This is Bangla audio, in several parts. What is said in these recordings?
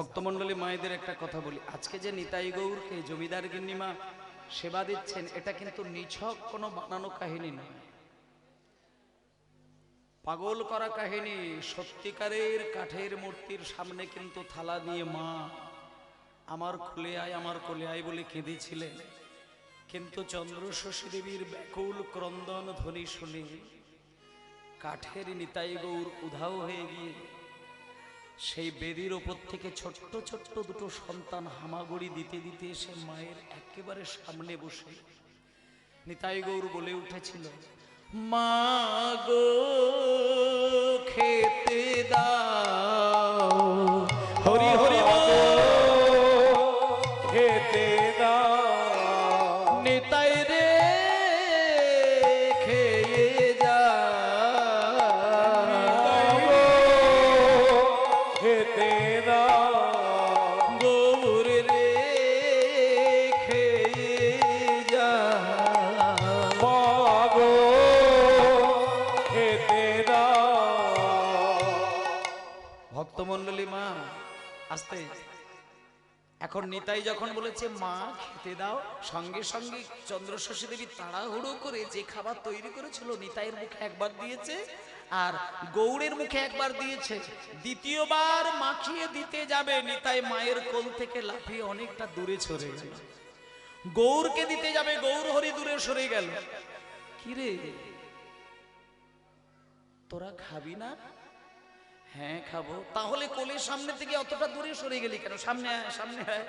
ভক্তমণ্ডলী মায়েদের একটা কথা বলি। আজকে যে নিতাই গৌরকে জমিদার গিন্নিমা সেবা দিচ্ছেন, এটা কিন্তু নিছক কোনো বানানো কাহিনী নয়। পাগল করা কাহিনী, সত্যিকারের কাঠের মূর্তির সামনে কিন্তু থালা দিয়ে মা আমার খুলে আয়, আমার কোলে আয় বলে কেঁদেছিলেন। কিন্তু চন্দ্র শশী দেবীর ব্যাকুল ক্রন্দন ধ্বনি শুনে কাঠের নিতাই গৌর উধাও হয়ে গিয়ে সেই বেদির ওপর থেকে ছোট্ট ছোট্ট দুটো সন্তান হামাগুড়ি দিতে দিতে এসে মায়ের একেবারে সামনে বসে। নিতাই গৌর বলে উঠেছিল, মা গো, খেতে দাও। হরি হরি এখন নিতাই যখন বলেছে, মা, খেতে দাও। সঙ্গে সঙ্গে চন্দ্রশশী দেবী তাড়াহুড়ো করে যে খাবার তৈরি করেছিল, নিতাইয়ের মুখে একবার দিয়েছে আর গৌড়ের মুখে একবার দিয়েছে। দ্বিতীয়বার মাখিয়ে দিতে যাবে। নিতাই মায়ের কোল থেকে লাফিয়ে অনেকটা দূরে সরে গেল। গৌরকে দিতে যাবে। গৌর হরি দূরে সরে গেল। কিরে, তোরা খাবি না? হ্যাঁ খাব। তাহলে কোলের সামনে থেকে অতটা দূরে সরে গেলি কেন? সামনে আয় সামনে আয়।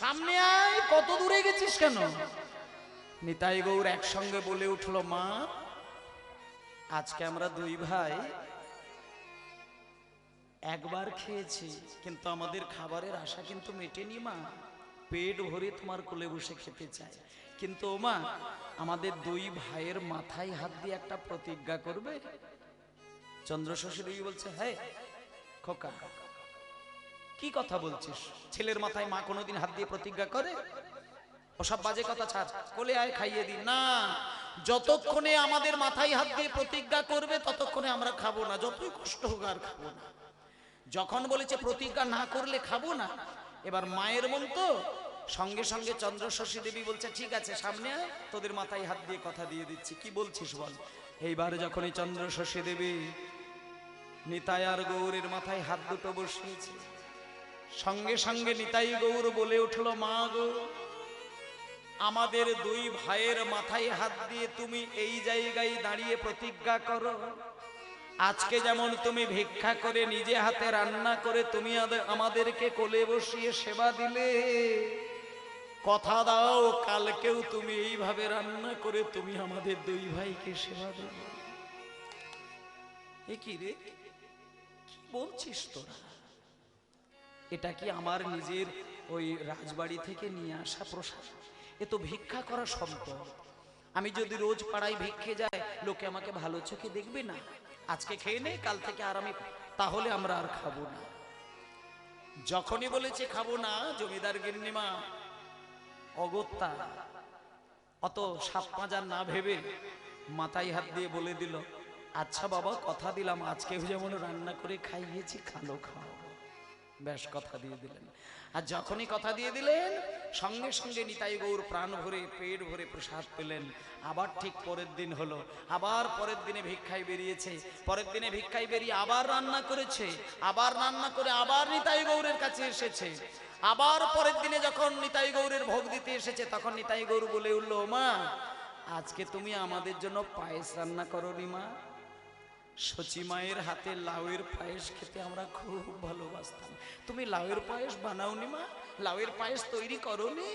সামনে আয়, কত দূরে গেছিস কেন? নিতাই গৌর একসঙ্গে বলে উঠল, মা, আজকে আমরা দুই ভাই একবার খেয়েছি, কিন্তু আমাদের খাবারের আশা কিন্তু মেটেনি, মা। পেট ভরে তোমার কোলে বসে খেতে চাই কিন্তু ও মা, আমাদের দুই ভাইয়ের মাথায় হাত দিয়ে একটা প্রতিজ্ঞা করবে চন্দ্রশশী দেবী বলছে হ্যাঁ খোকা, কি কথা বলছিস? ছেলের মাথায় মা কোনোদিন হাত দিয়ে প্রতিজ্ঞা করে? ওসব বাজে কথা ছাড়, কোলে আয়, খাইয়ে দি। না, যতক্ষণে আমাদের মাথায় হাত দিয়ে প্রতিজ্ঞা করবে, ততক্ষণে আমরা খাব না, যতই কষ্ট হোক আর খাব না। যখন বলেছে প্রতিজ্ঞা না করলে খাব না, এবার মায়ের মন তো সঙ্গে সঙ্গে চন্দ্রশশী দেবী বলছে, ঠিক আছে, সামনে তোদের মাথায় হাত দিয়ে কথা দিয়ে দিচ্ছি, কি বলছিস বল? এইবার যখন যখনই চন্দ্রশশী দেবী নিতাই আর গৌরের মাথায় হাত দুটো বসিয়েছে, সঙ্গে সঙ্গে নিতাই গৌর বলে উঠল, মা গো, আমাদের দুই ভাইয়ের মাথায় হাত দিয়ে তুমি এই জায়গায় দাঁড়িয়ে প্রতিজ্ঞা করো। আজকে যেমন তুমি ভিক্ষা করে নিজে হাতে রান্না করে তুমি আমাদেরকে কোলে বসিয়ে সেবা দিলে কথা দাও, কালকেও তুমি এইভাবে রান্না করে তুমি আমাদের দুই ভাইকে সেবা দেবে। কি রে? কি বলছিস তোরা? এটা কি আমার নিজের ওই রাজবাড়ি থেকে নিয়ে আসা প্রসাদ? এ তো ভিক্ষা করা সম্ভব আমি যদি রোজ পাড়ায় ভিক্ষে যাই, লোকে আমাকে ভালো চোখে দেখবে না? আজকে খেয়ে নেই কাল থেকে আর আমি তাহলে আমরা আর খাব না। যখনই বলেছে খাব না, জমিদার গিন্নিমা অগত্যা। অত সাপ পাঁজার না ভেবে মাথায় হাত দিয়ে বলে দিল আচ্ছা বাবা, কথা দিলাম, আজকেও যেমন রান্না করে খাইয়েছি, খালো, খাও। বেশ কথা দিয়ে দিলেন। আর যখনই কথা দিয়ে দিলেন, সঙ্গে সঙ্গে নিতাই গৌর প্রাণ ভরে, পেট ভরে প্রসাদ পেলেন। আবার ঠিক পরের দিন হলো, আবার পরের দিনে ভিক্ষায় বেরিয়েছে, পরের দিনে ভিক্ষায় বেরিয়ে আবার রান্না করেছে, আবার রান্না করে আবার নিতাই গৌরের কাছে এসেছে। আবার পরের দিনে যখন নিতাই গৌরের ভোগ দিতে এসেছে, তখন নিতাই গৌর বলে উঠল, মা, আজকে তুমি আমাদের জন্য পায়েস রান্না করো মা। সচি মায়ের হাতে লাউয়ের পায়েস খেতে আমরা খুব ভালোবাসতাম। তুমি লাউয়ের পায়েস বানাওনি মা? লাউয়ের পায়েস তৈরি করনি?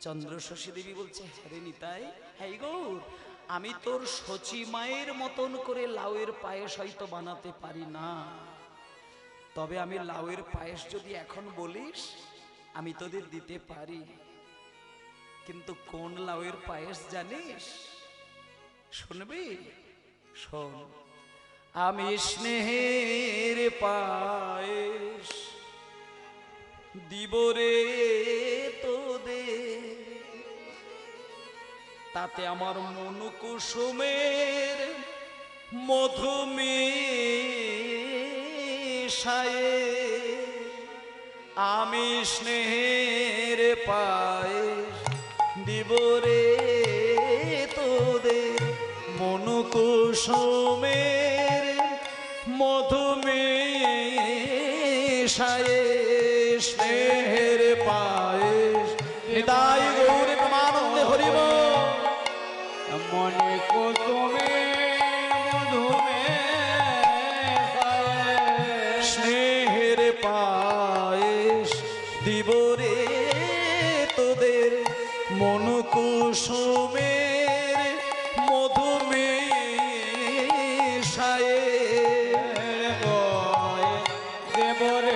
চন্দ্র শশী দেবী বলছে, হ্যারে নিতাই হ্যাঁ গৌর আমি তোর সচি মায়ের মতন করে লাউয়ের পায়েস হয়তো বানাতে পারি না। তবে আমি লাউয়ের পায়েস যদি এখন বলিস, আমি তোদের দিতে পারি। কিন্তু কোন লাউয়ের পায়েস জানিস? শুনবি? শোন। আমি স্নেহের পায়েস দিবরে তোদে তাতে আমার মন কুসুমের মধুমে আমি স্নেহের পায় দিব রে। দেবরে তবে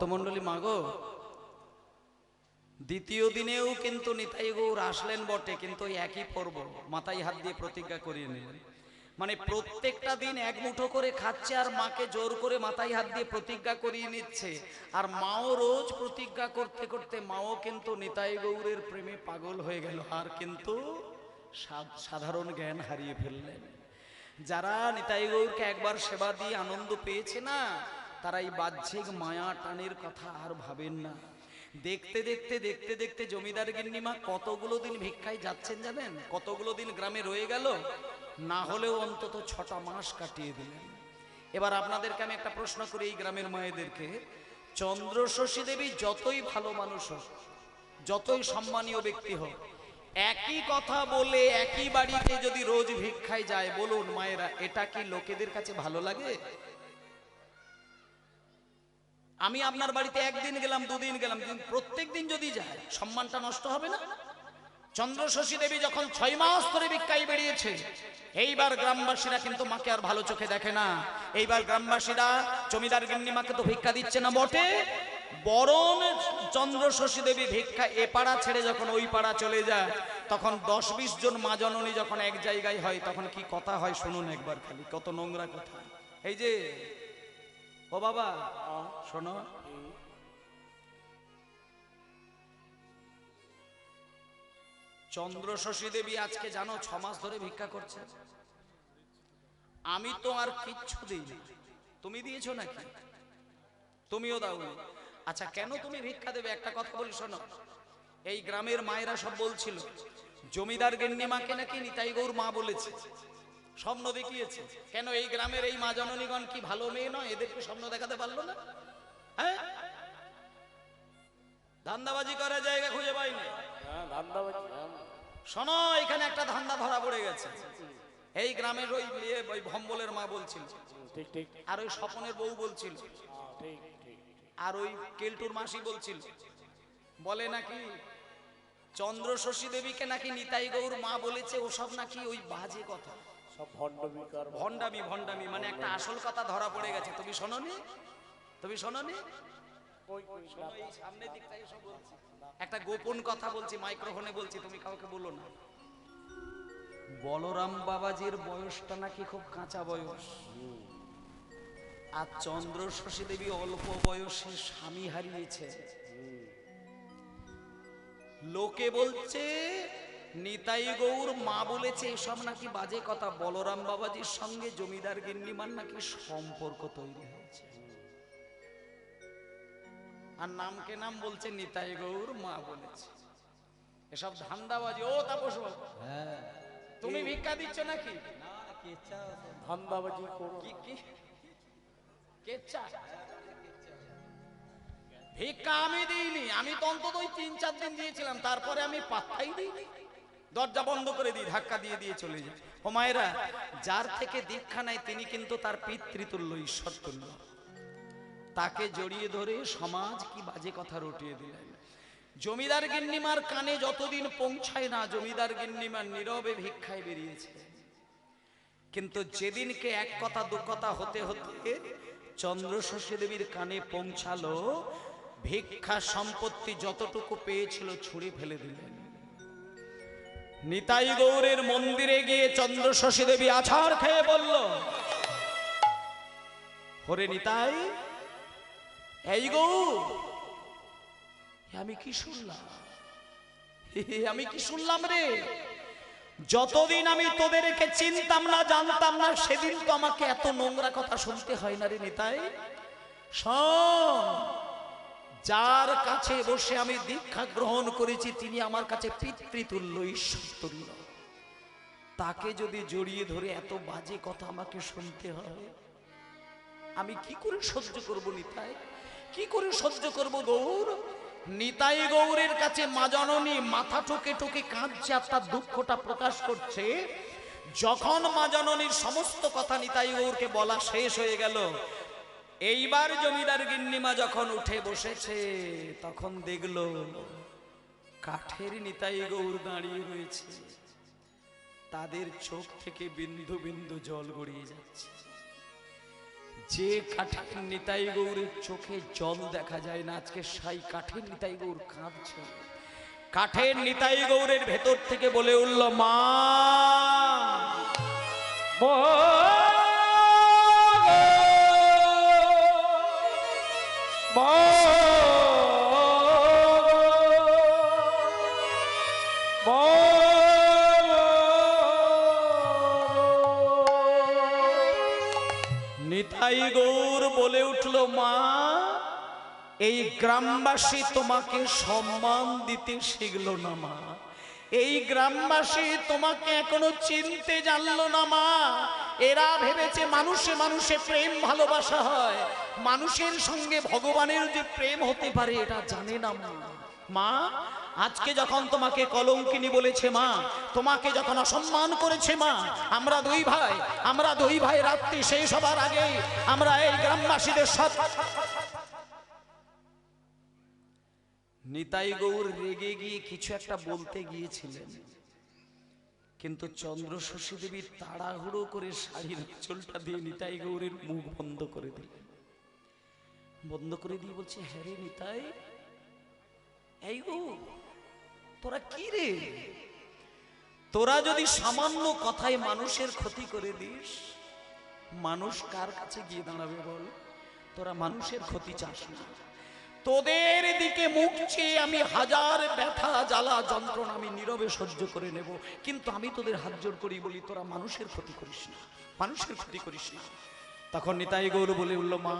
ভক্তমণ্ডলী, মাগো, দ্বিতীয় দিনেও কিন্তু নিতাই গৌর আসলেন বটে, কিন্তু একই পর্ব, মাথায় হাত দিয়ে প্রতিজ্ঞা করিয়ে নিলেন। মানে প্রত্যেকটা দিন এক মুঠো করে খাচ্ছে আর মাকে জোর করে মাথায় হাত দিয়ে প্রতিজ্ঞা করিয়ে নিচ্ছে। আর মাও রোজ প্রতিজ্ঞা করতে করতে মাও কিন্তু নিতাই গৌরের প্রেমে পাগল হয়ে গেল, আর কিন্তু সাধারণ জ্ঞান হারিয়ে ফেললেন। যারা নিতাই গৌরকে একবার সেবা দিয়ে আনন্দ পেয়েছে না তারা এই বাহ্যিক মায়া টানের কথা আর ভাবেন না। দেখতে দেখতে দেখতে দেখতে জমিদার গিন্নিমা কতগুলো দিন ভিক্ষায় যাচ্ছেন জানেন? কতগুলো দিন গ্রামে রয়ে গেল? না হলেও অন্তত ছটা মাস কাটিয়ে দিলেন। এবার আপনাদেরকে আমি একটা প্রশ্ন করি এই গ্রামের মায়েদেরকে। চন্দ্রশশী দেবী যতই ভালো মানুষ হোক, যতই সম্মানীয় ব্যক্তি হোক, একই কথা বলে একই বাড়িতে যদি রোজ ভিক্ষায় যায়, বলুন মায়েরা, এটা কি লোকেদের কাছে ভালো লাগে? আমি আপনার বাড়িতে একদিন গেলাম, দুদিন গেলাম প্রত্যেক দিন যদি যায়, সম্মানটা নষ্ট হবে না? চন্দ্রশশী দেবী যখন ছয় মাস ধরে ভিক্ষায় বেরিয়েছে এইবার গ্রামবাসীরা কিন্তু মাকে আর ভালো চোখে দেখে না। এইবার গ্রামবাসীরা জমিদার গিন্নিমাকে তো ভিক্ষা দিচ্ছে না বটে। বরং চন্দ্রশশী দেবী ভিক্ষা এ পাড়া ছেড়ে যখন ওই পাড়া চলে যায়, তখন দশ বিশ জন মা জননী যখন এক জায়গায় হয়, তখন কি কথা হয় শুনুন একবার খালি, কত নোংরা কথা। এই যে ও বাবা, শোনো। চন্দ্রশশী দেবী আজকে জানো ছ মাস ধরে ভিক্ষা করছে। আমি তো আর কিচ্ছু দিই তুমি দিয়েছ নাকি? তুমিও দাও। আচ্ছা কেন তুমি ভিক্ষা দেবে? একটা কথা বলি, শোনো। এই গ্রামের মায়েরা সব বলছিল, জমিদার গেন্নিমাকে নাকি নিতাই গৌর মা বলেছে। স্বপ্ন দেখিয়েছে। কেন এই গ্রামের এই মা জননীগণ কি ভালো মেয়ে নয়? এদেরকে স্বপ্ন দেখাতে পারল না? হ্যাঁ? ধান্দাবাজি করার জায়গা খুঁজে পাইনি। শোনো এখানে একটা ধান্দা ধরা পড়ে গেছে। এই গ্রামের ওই ইয়ে, ওই ভম্বলের মা বলছিল। আর ওই স্বপনের বউ বলছিল। আর ওই কেলটুর মাসি বলছিল। বলে নাকি চন্দ্র শশী দেবীকে নাকি নিতাই গৌর মা বলেছে ওসব নাকি ওই বাজে কথা। ভণ্ডামি ভণ্ডামি মানে একটা আসল কথা ধরা পড়ে গেছে। তুমি শোনোনি? তুমি শোনো, একটা গোপন কথা বলছি মাইক্রোফোনে বলছি তুমি কাউকে বলো না। বলরাম বাবাজির বয়সটা নাকি খুব কাঁচা বয়স। আর চন্দ্র শশী দেবী অল্প বয়সে স্বামী হারিয়েছে। লোকে বলছে নিতাই গৌর মা বলেছে এসব নাকি বাজে কথা। বলরাম বাবাজির সঙ্গে জমিদার গিন্নিমার নাকি সম্পর্ক তৈরি হয়েছে। আর নামকে নাম বলছে? নিতাই গৌর মা বলেছে। এসব ধান্দাবাজি। ও তাপস বাবু তুমি ভিক্ষা দিচ্ছ নাকি? ধান্দাবাজি কি কি? ভিক্ষা আমি দিইনি। আমি তো অন্তত ওই তিন চার দিন দিয়েছিলাম। তারপরে আমি পাত্তাই দিইনি। দরজা বন্ধ করে দিই ধাক্কা দিয়ে দিয়ে চলে যায়। ও মায়েরা, যার থেকে দীক্ষা নেয়, তিনি কিন্তু তার পিতৃতুল্য ঈশ্বর তুল্য তাকে জড়িয়ে ধরে সমাজ কি বাজে কথা রটিয়ে দিলেন। জমিদার গিন্নিমার কানে যতদিন পৌঁছায় না, জমিদার গিন্নিমার নীরবে ভিক্ষায় বেরিয়েছে। কিন্তু যেদিনকে এক কথা, দু কথা হতে হতে চন্দ্র শশী দেবীর কানে পৌঁছালো, ভিক্ষা সম্পত্তি যতটুকু পেয়েছিল ছুঁড়ে ফেলে দিলেন। নিতাই গৌরের মন্দিরে গিয়ে চন্দ্র শশী দেবী আছাড় খেয়ে বলল হরে নিতাই, এই গৌর আমি কি শুনলাম? আমি কি শুনলাম রে? যতদিন আমি তোদেরকে চিনতাম না, জানতাম না, সেদিন তো আমাকে এত নোংরা কথা শুনতে হয় না রে নিতাই। যার কাছে বসে আমি দীক্ষা গ্রহণ করেছি, তিনি আমার কাছে পিতৃতুল্য ঈশ্বর তুল্য তাকে যদি জড়িয়ে ধরে এত বাজে কথা আমাকে শুনতে হয়, আমি কি করে সহ্য করব নিতাই? কি করে সহ্য করব গৌর? নিতাই গৌরের কাছে মা জননী মাথা ঠুকে ঠুকে কাঁদছে আর তার দুঃখটা প্রকাশ করছে। যখন মা জননীর সমস্ত কথা নিতাই গৌরকে বলা শেষ হয়ে গেল এইবার জমিদার গিন্নিমা যখন উঠে বসেছে, তখন দেখল কাঠের নিতাই গৌর দাঁড়িয়ে রয়েছে। তাদের চোখ থেকে বিন্দু বিন্দু জল গড়িয়ে যাচ্ছে। যে কাঠের নিতাই গৌরের চোখে জল দেখা যায় না, আজকে সাই কাঠের নিতাই গৌর কাঁদছে। কাঠের নিতাই গৌরের ভেতর থেকে বলে উঠল, মা নিতাই গৌর বলে উঠল, মা, এই গ্রামবাসী তোমাকে সম্মান দিতে শিখলো না, মা। এই গ্রামবাসী তোমাকে এখনও চিনতে জানলো না, মা। এরা ভেবেছে মানুষে মানুষে প্রেম ভালোবাসা হয়। মানুষের সঙ্গে ভগবানের যে প্রেম হতে পারে, এটা জানে না মা। মা, আজকে যখন তোমাকে কলঙ্কিনী বলেছে মা, তোমাকে যখন অসম্মান করেছে মা, আমরা দুই ভাই, আমরা দুই ভাই রাত্রি শেষ হবার আগেই আমরা এই গ্রামবাসীদের সাথে নিতাই গৌর রেগে গিয়ে কিছু একটা বলতে গিয়েছিলেন। কিন্তু চন্দ্র শশী দেবী তাড়াহুড়ো করে শাড়ির চুলটা দিয়ে নিতাই গৌরের মুখ বন্ধ করে দিলেন। বন্ধ করে দিয়ে বলছে হ্যাঁ রে নিতাই, এই গো, তোরা কি রে? তোরা যদি সামান্য কথায় মানুষের ক্ষতি করে দিস, মানুষ কার কাছে গিয়ে দাঁড়াবে বল? তোরা মানুষের ক্ষতি চাস না। তোদের দিকে মুখ চেয়ে আমি হাজার ব্যথা, জ্বালা, যন্ত্রণা আমি নীরবে সহ্য করে নেব। কিন্তু আমি তোদের হাত জোর করি বলি, তোরা মানুষের ক্ষতি করিস না, মানুষের ক্ষতি করিস না। তখন নিতাই গৌর বলে উঠল, মা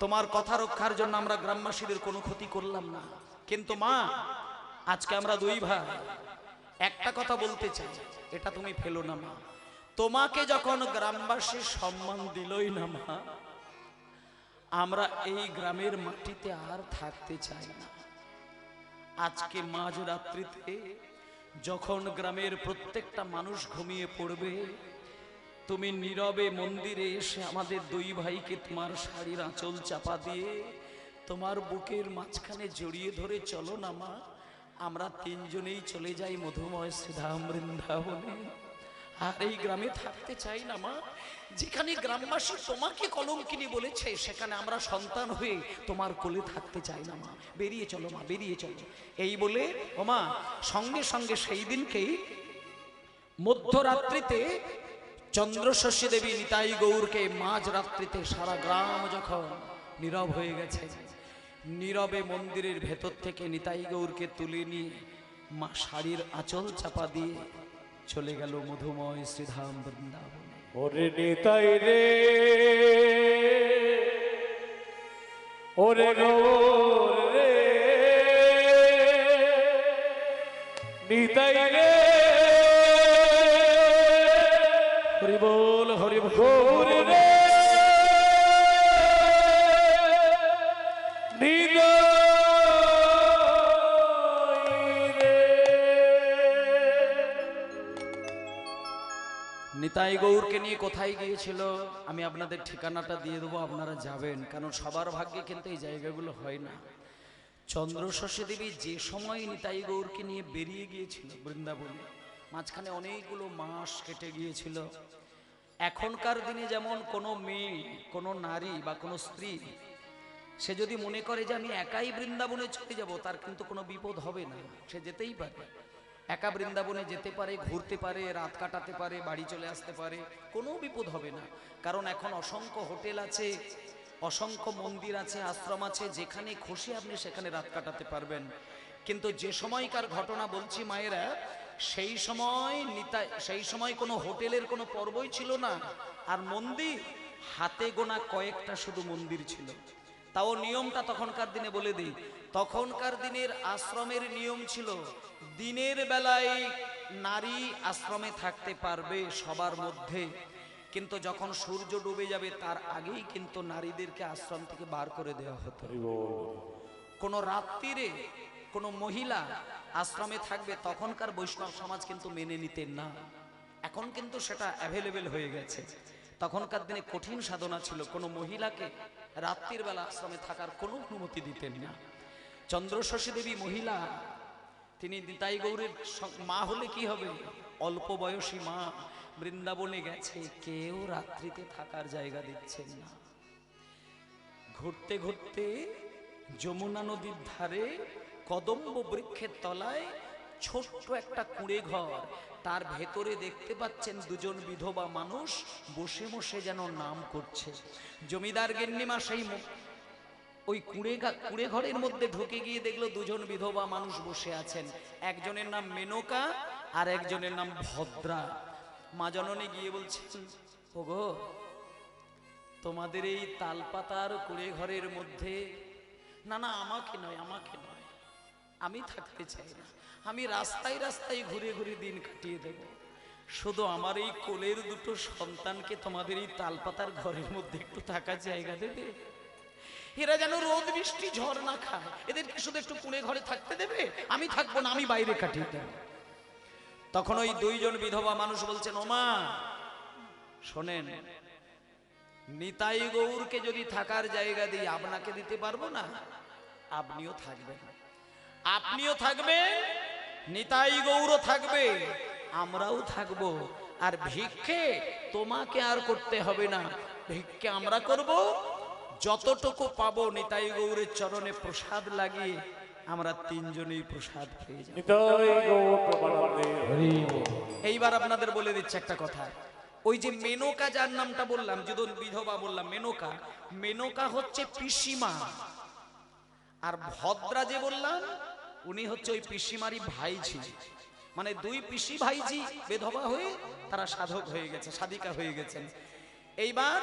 তোমার কথা রক্ষার জন্য আমরা গ্রামবাসীদের কোনো ক্ষতি করলাম না। কিন্তু মা, আজকে আমরা দুই ভাই। একটা কথা বলতে চাই, এটা তুমি ফেলো না মা। তোমাকে যখন গ্রামবাসী সম্মান দিলই না মা, আমরা এই গ্রামের মাটিতে আর থাকতে চাই না। আজকে মাঝ রাত্রিতে যখন গ্রামের প্রত্যেকটা মানুষ ঘুমিয়ে পড়বে তুমি নীরবে মন্দিরে এসে আমাদের দুই ভাইকে তোমার শাড়ির আঁচল চাপা দিয়ে তোমার বুকের মাঝখানে জড়িয়ে ধরে চলো না মা। আমরা তিনজনেই চলে যাই মধুময় শ্রীধাম বৃন্দাবনে। আর এই গ্রামে থাকতে চাই না মা। যেখানে গ্রামবাসী তোমাকে কলঙ্কিনী বলেছে, সেখানে আমরা সন্তান হয়ে তোমার কোলে থাকতে চাই না মা। বেরিয়ে চলো মা, বেরিয়ে চলো। এই বলে ওমা সঙ্গে সঙ্গে সেই দিনকেই মধ্যরাত্রিতে চন্দ্রশস্যী দেবী নিতাই গৌরকে মাঝ রাত্রিতে সারা গ্রাম যখন নীরব হয়ে গেছে, নীরবে মন্দিরের ভেতর থেকে নিতাই গৌরকে তুলে নিয়ে মা শাড়ির আঁচল চাপা দিয়ে চলে গেল মধুময় শ্রীধাম বৃন্দাবন। ওরে নিতাই রে, ওরে গৌর রে, নিতাই রে। হরি বল হরি রে। নিতাই গৌরকে নিয়ে কোথায় গিয়েছিল আমি আপনাদের ঠিকানাটা দিয়ে দেবো আপনারা যাবেন। কারণ সবার ভাগ্যে কিন্তু এই জায়গাগুলো হয় না। চন্দ্রশস্য দেবী যে সময় নিতাই গৌরকে নিয়ে বেরিয়ে গিয়েছিল বৃন্দাবনে মাঝখানে অনেকগুলো মাস কেটে গিয়েছিল। এখনকার দিনে যেমন কোনো মেয়ে, কোনো নারী বা কোনো স্ত্রী, সে যদি মনে করে যে আমি একাই বৃন্দাবনে চলে যাব, তার কিন্তু কোনো বিপদ হবে না। সে যেতেই পারে। একা বৃন্দাবনে যেতে পারে, ঘুরতে পারে, রাত কাটাতে পারে, বাড়ি চলে আসতে পারে, কোনো বিপদ হবে না। কারণ এখন অসংখ্য হোটেল আছে, অসংখ্য মন্দির আছে, আশ্রম আছে, যেখানে খুশি আপনি সেখানে রাত কাটাতে পারবেন। কিন্তু যে সময়কার ঘটনা বলছি মায়েরা সেই সময় নিতা সেই সময় কোনো হোটেলের কোনো পর্বই ছিল না। আর মন্দির হাতে গোনা কয়েকটা শুধু মন্দির ছিল। তাও নিয়মটা তখনকার দিনে বলে দিই। তখনকার দিনের আশ্রমের নিয়ম ছিল দিনের বেলায় নারী আশ্রমে থাকতে পারবে সবার মধ্যে। কিন্তু যখন সূর্য ডুবে যাবে তার আগেই কিন্তু নারীদেরকে আশ্রম থেকে বার করে দেওয়া হতো। কোনো রাত্রিরে কোনো মহিলা আশ্রমে থাকবে, তখনকার বৈষ্ণব সমাজ কিন্তু মেনে নিতেন না। এখন কিন্তু সেটা অ্যাভেলেবেল হয়ে গেছে। তখনকার দিনে কঠিন সাধনা ছিল। কোনো মহিলাকে রাত্রির বেলা আশ্রমে থাকার কোনো অনুমতি দিতেন না। চন্দ্রশশী দেবী মহিলা, তিনি নিতাই গৌরের মা হলে কি হবে? অল্প বয়সী মা বৃন্দাবনে গেছে। কেউ রাত্রিতে থাকার জায়গা দিচ্ছেন না। ঘুরতে ঘুরতে যমুনা নদীর ধারে কদম্ব বৃক্ষের তলায় ছোট্ট একটা কুঁড়ে ঘর। তার ভেতরে দেখতে পাচ্ছেন দুজন বিধবা মানুষ বসে বসে যেন নাম করছে। জমিদার গেন্নিমা সেই ওই কুঁড়ে কুঁড়ে ঘরের মধ্যে ঢুকে গিয়ে দেখল দুজন বিধবা মানুষ বসে আছেন। একজনের নাম মেনকা আর একজনের নাম ভদ্রা। মা জননী গিয়ে বলছেন ওগো, তোমাদের এই তালপাতার কুড়ে ঘরের মধ্যে না না, আমাকে নয় আমাকে নয়। আমি থাকতে চাই না। আমি রাস্তায় রাস্তায় ঘুরে ঘুরে দিন কাটিয়ে দেব। শুধু আমার এই কোলের দুটো সন্তানকে তোমাদের এই তালপাতার ঘরের মধ্যে একটু থাকার জায়গা দেবে? এরা যেন রোদ বৃষ্টি ঝড় না খায়। এদেরকে শুধু একটু কুড়ে ঘরে থাকতে দেবে? আমি থাকব না, আমি বাইরে কাটিয়ে দেব। তখন ওই দুইজন বিধবা মানুষ বলছেন, ওমা, শোনেন, নিতাই গৌরকে যদি থাকার জায়গা দিই, আপনাকে দিতে পারব না? আপনিও থাকবেন। আপনিও থাকবেন নিতাই গৌরও থাকবে আমরাও থাকব। আর ভিক্ষে তোমাকে আর করতে হবে না। ভিক্ষে আমরা করব যতটুকু পাবো নিতাই গৌরের চরণে প্রসাদ লাগিয়ে আমরা তিনজনেই প্রসাদ গৌর প্রমানন্দে এইবার আপনাদের বলে দিচ্ছে একটা কথা। ওই যে মেনকা যার নামটা বললাম যদন বিধবা বললাম মেনকা মেনকা হচ্ছে পিসিমা। আর ভদ্রা যে বললাম উনি হচ্ছে ওই পিসিমারি ভাইঝি। মানে দুই পিসি ভাইঝি বেধবা হয়ে তারা সাধক হয়ে গেছে, সাধিকা হয়ে গেছেন। এইবার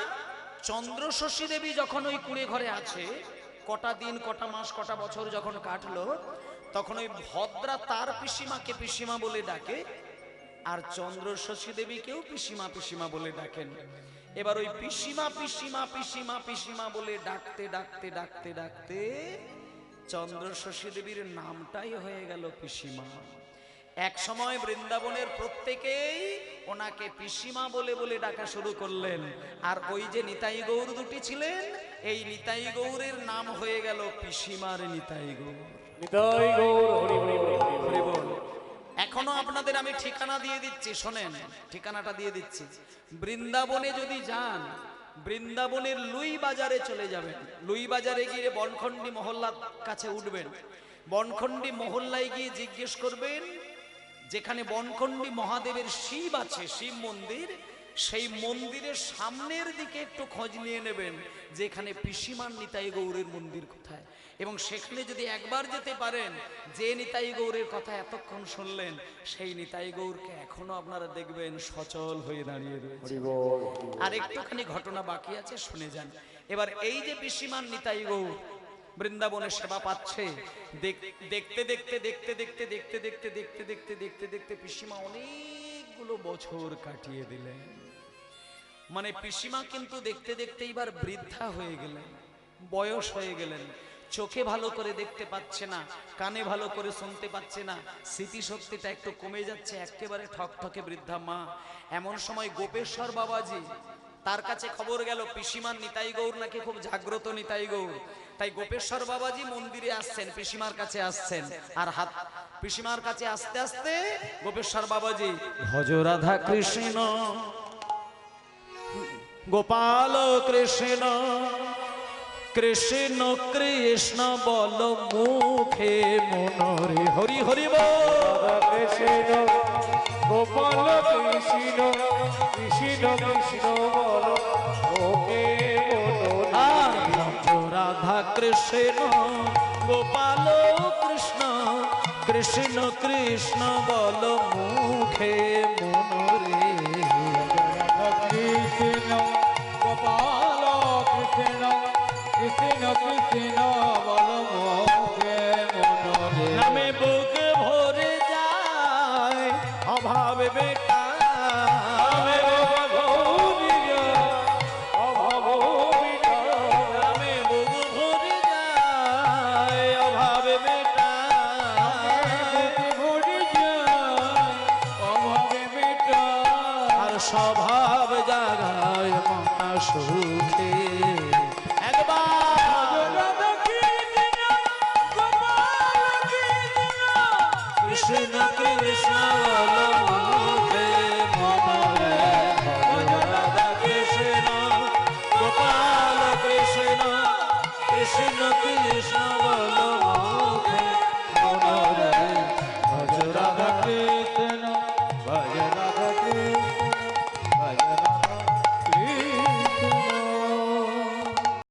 চন্দ্রশশী দেবী যখন ওই কুড়ে ঘরে আছে, কটা দিন, কটা মাস, কটা বছর যখন কাটলো, তখন ওই ভদ্রা তার পিসিমাকে পিসিমা বলে ডাকে, আর চন্দ্রশশী দেবীকেও পিসিমা পিসিমা বলে ডাকেন। এবার ওই পিসিমা পিসিমা পিসিমা পিসিমা বলে ডাকতে ডাকতে ডাকতে ডাকতে চন্দ্রশশী দেবীর নামটাই হয়ে গেল পিসিমা। এক সময় বৃন্দাবনের প্রত্যেকেই ওনাকে পিসিমা বলে বলে ডাকা শুরু করলেন। আর ওই যে নিতাই গৌর দুটি ছিলেন এই নিতাই গৌরের নাম হয়ে গেল পিসিমার নিতাই গৌর। নিতাই গৌর। এখনও আপনাদের আমি ঠিকানা দিয়ে দিচ্ছি শোনেন ঠিকানাটা দিয়ে দিচ্ছি। বৃন্দাবনে যদি যান বৃন্দাবনের লুই বাজারে চলে যাবেন। লুই বাজারে গিয়ে বনখণ্ডী মহল্লার কাছে উঠবেন। বনখণ্ডী মহল্লায় গিয়ে জিজ্ঞেস করবেন, যেখানে বনখণ্ডী মহাদেবের শিব আছে, শিব মন্দির, সেই মন্দিরের সামনের দিকে একটু খোঁজ নিয়ে নেবেন, যেখানে পিসিমান নিতাই গৌরের মন্দির কোথায়? এবং সেখানে যদি একবার যেতে পারেন যে নিতাই গৌরের কথা এতক্ষণ শুনলেন সেই নিতাই গৌরকে এখনও আপনারা দেখবেন সচল হয়ে দাঁড়িয়ে রয়েছে। আর একটুখানি ঘটনা বাকি আছে শুনে যান। এবার এই যে পিসিমান নিতাই গৌর বৃন্দাবনে সেবা পাচ্ছে দেখতে দেখতে দেখতে দেখতে দেখতে দেখতে দেখতে দেখতে দেখতে দেখতে পিসিমা অনেকগুলো বছর কাটিয়ে দিলেন। মানে পিসিমা কিন্তু দেখতে দেখতে এবার বৃদ্ধা হয়ে গেলেন বয়স হয়ে গেলেন। চোখে ভালো করে দেখতে পাচ্ছে না, কানে ভালো করে শুনতে পাচ্ছে না, স্মৃতিশক্তিটা একটু কমে যাচ্ছে একেবারে ঠকঠকে বৃদ্ধা মা। এমন সময় গোপেশ্বর বাবাজি, তার কাছে খবর গেল, পিসিমার নিতাই গৌর নাকি খুব জাগ্রত নিতাই গৌর। তাই গোপেশ্বর বাবাজি মন্দিরে আসছেন, পিসিমার কাছে আসছেন। আর হাত, পিসিমার কাছে আস্তে আস্তে গোপেশ্বর বাবাজি, ভজ রাধা কৃষ্ণ, গোপাল কৃষ্ণ কৃষ্ণ কৃষ্ণ বল মুখে মনরে। হরি হরি কৃষ্ণ গোপাল কৃষ্ণ কৃষ্ণ কৃষ্ণ বল আর রাধা কৃষ্ণ গোপাল কৃষ্ণ কৃষ্ণ কৃষ্ণ বল মুখে মনরে। কৃষ্ণ গোপাল কৃষ্ণ কৃষ্ণ বল মোকে মনরে নামে বুক ভরে যায় অভাব বেটা আমি গৌরী অভাব